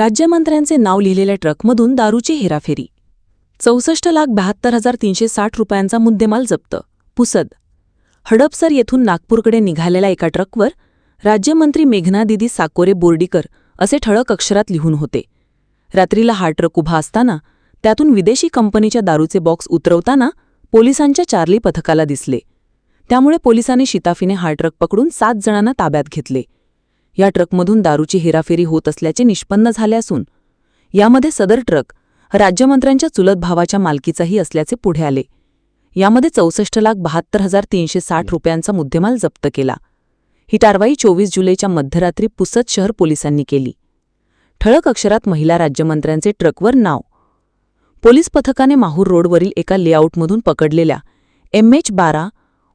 राज्यमंत्र्यांचे नाव लिहिलेल्या ट्रकमधून दारूची हेराफेरी. चौसष्ट लाख बहात्तर हजार तीनशे साठ रुपयांचा मुद्देमाल जप्त. पुसद. हडपसर येथून नागपूरकडे निघालेल्या एका ट्रकवर राज्यमंत्री मेघनादिदी साकोरे बोर्डीकर असे ठळक अक्षरात लिहून होते. रात्रीला हा ट्रक उभा असताना त्यातून विदेशी कंपनीच्या दारूचे बॉक्स उतरवताना पोलिसांच्या चार्ली पथकाला दिसले. त्यामुळे पोलिसांनी शिताफीने हा ट्रक पकडून सात जणांना ताब्यात घेतले. या ट्रकमधून दारूची हेराफेरी होत असल्याचे निष्पन्न झाले असून यामध्ये सदर ट्रक राज्यमंत्र्यांच्या चुलत भावाच्या मालकीचाही असल्याचे पुढे आले. यामध्ये चौसष्ट लाख बहात्तर हजार तीनशे साठ रुपयांचा मुद्देमाल जप्त केला. ही कारवाई चोवीस जुलैच्या मध्यरात्री पुसद शहर पोलिसांनी केली. ठळक अक्षरात महिला राज्यमंत्र्यांचे ट्रकवर नाव. पोलीस पथकाने माहूर रोडवरील एका लेआउटमधून पकडलेल्या एम एच बारा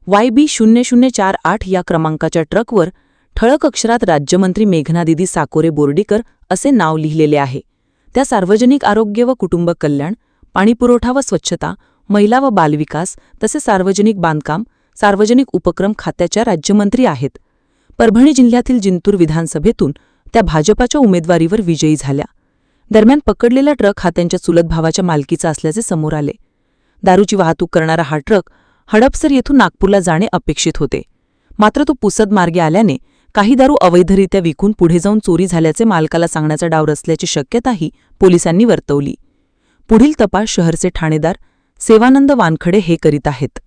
वाय बी शून्य शून्य चार आठ या क्रमांकाच्या ट्रकवर ठळक अक्षरात राज्यमंत्री मेघनादिदी साकोरे बोर्डीकर असे नाव लिहिलेले आहे. त्या सार्वजनिक आरोग्य व कुटुंब कल्याण पाणीपुरवठा व स्वच्छता महिला व बालविकास तसे सार्वजनिक बांधकाम सार्वजनिक उपक्रम खात्याच्या राज्यमंत्री आहेत. परभणी जिल्ह्यातील जिंतूर विधानसभेतून त्या भाजपाच्या उमेदवारीवर विजयी झाल्या. दरम्यान पकडलेला ट्रक हा त्यांच्या चुलत भावाच्या मालकीचा असल्याचे समोर आले. दारूची वाहतूक करणारा हा ट्रक हडपसर येथून नागपूरला जाणे अपेक्षित होते. मात्र तो पुसद मार्गे आल्याने काही दारू अवैधरित्या विकून पुढे जाऊन चोरी झाल्याचे मालकाला सांगण्याचा डाव रचल्याची शक्यताही पोलिसांनी वर्तवली. पुढील तपास शहरचे ठाणेदार सेवानंद वानखडे हे करीत आहेत.